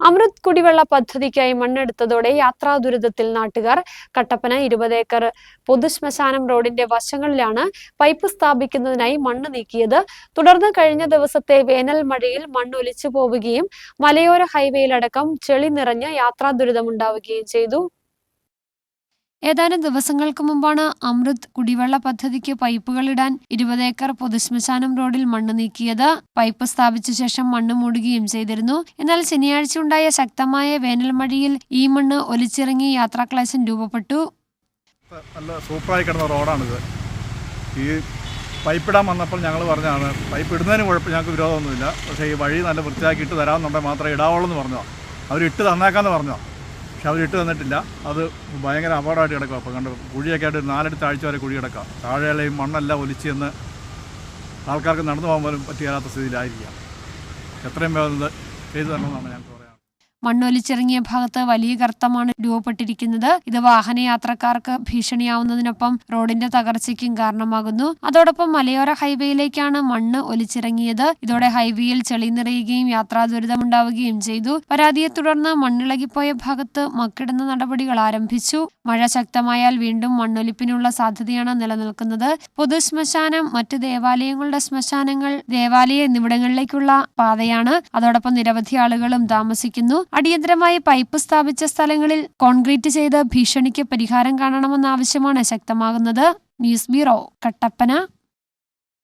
അമൃത് കുടിവെള്ള പദ്ധതിക്കായി മണ്ണെടുത്തതോടെ യാത്രാ ദുരിതത്തിൽ നാട്ടുകാർ കട്ടപ്പന ഇരുപത് ഏക്കർ പൊതുശ്മശാനം റോഡിന്റെ വശങ്ങളിലാണ് പൈപ്പ് സ്ഥാപിക്കുന്നതിനായി മണ്ണ് നീക്കിയത്. തുടർന്ന് കഴിഞ്ഞ ദിവസത്തെ വേനൽ മഴയിൽ മണ്ണ് ഒലിച്ചു പോവുകയും മലയോര ഹൈവേയിലടക്കം ചെളി നിറഞ്ഞ് യാത്രാ ദുരിതമുണ്ടാവുകയും ചെയ്തു. ഏതാനും ദിവസങ്ങൾക്ക് മുമ്പാണ് അമൃത് കുടിവെള്ള പദ്ധതിക്ക് പൈപ്പുകളിടാൻ ഇരുപത് ഏക്കർ പൊതുശ്മശാനം റോഡിൽ മണ്ണ് നീക്കിയത്. പൈപ്പ് സ്ഥാപിച്ച ശേഷം മണ്ണ് മൂടുകയും ചെയ്തിരുന്നു. എന്നാൽ ശനിയാഴ്ച ഉണ്ടായ ശക്തമായ വേനൽമഴയിൽ ഈ മണ്ണ് ഒലിച്ചിറങ്ങി യാത്രാക്ലേശം രൂപപ്പെട്ടു. നല്ല സൂപ്പറായി കിടന്ന റോഡാണിത്. ഈ പൈപ്പ് ഇടാൻ വന്നപ്പോൾ ഞങ്ങൾ പറഞ്ഞതാണ് പൈപ്പ് ഇടുന്നതിന് കുഴപ്പം ഞങ്ങൾക്ക് വിരോധമൊന്നുമില്ല. പക്ഷേ ഈ വഴി നല്ല വൃത്തിയാക്കി ഇട്ട് തരാമെന്നുണ്ടെങ്കിൽ മാത്രമേ ഇടാവുള്ളൂ എന്ന് പറഞ്ഞോ അവർ ഇട്ട് തന്നേക്കാന്ന് പറഞ്ഞോ പക്ഷെ അവർ ഇട്ട് തന്നിട്ടില്ല. അത് ഭയങ്കര അപകടമായിട്ട് കിടക്കുക അപ്പോൾ കണ്ട് കുഴിയൊക്കെ ആയിട്ട് ഒരു നാലെടുത്ത് ആഴ്ച വരെ കുഴി കിടക്കുക താഴെയുള്ള ഈ മണ്ണെല്ലാം ഒലിച്ച് എന്ന് ആൾക്കാർക്ക് നടന്നു പോകാൻ പോലും പറ്റിയാത്ത സ്ഥിതിയിലായിരിക്കാം. എത്രയും വേഗം ചെയ്തു തരണമെന്നാണ് ഞാൻ മണ്ണൊലിച്ചിറങ്ങിയ ഭാഗത്ത് വലിയ ഗർത്തമാണ് രൂപപ്പെട്ടിരിക്കുന്നത്. ഇത് വാഹനയാത്രക്കാർക്ക് ഭീഷണിയാവുന്നതിനൊപ്പം റോഡിന്റെ തകർച്ചയ്ക്കും കാരണമാകുന്നു. അതോടൊപ്പം മലയോര ഹൈവേയിലേക്കാണ് മണ്ണ് ഒലിച്ചിറങ്ങിയത്. ഇതോടെ ഹൈവേയിൽ ചെളി നിറയുകയും യാത്രാ ദുരിതമുണ്ടാവുകയും ചെയ്തു. പരാതിയെ തുടർന്ന് മണ്ണിളകിപ്പോയ ഭാഗത്ത് മക്കിടുന്ന നടപടികൾ ആരംഭിച്ചു. മഴ ശക്തമായാൽ വീണ്ടും മണ്ണൊലിപ്പിനുള്ള സാധ്യതയാണ് നിലനിൽക്കുന്നത്. പൊതു ശ്മശാനം മറ്റ് ദേവാലയങ്ങളുടെ ശ്മശാനങ്ങൾ ദേവാലയ എന്നിവിടങ്ങളിലേക്കുള്ള പാതയാണ്. അതോടൊപ്പം നിരവധി ആളുകളും താമസിക്കുന്നു. അടിയന്തരമായി പൈപ്പ് സ്ഥാപിച്ച സ്ഥലങ്ങളിൽ കോൺക്രീറ്റ് ചെയ്ത് ഭീഷണിക്ക് പരിഹാരം കാണണമെന്ന ആവശ്യമാണ് ശക്തമാകുന്നത്. News bureau Kattappana.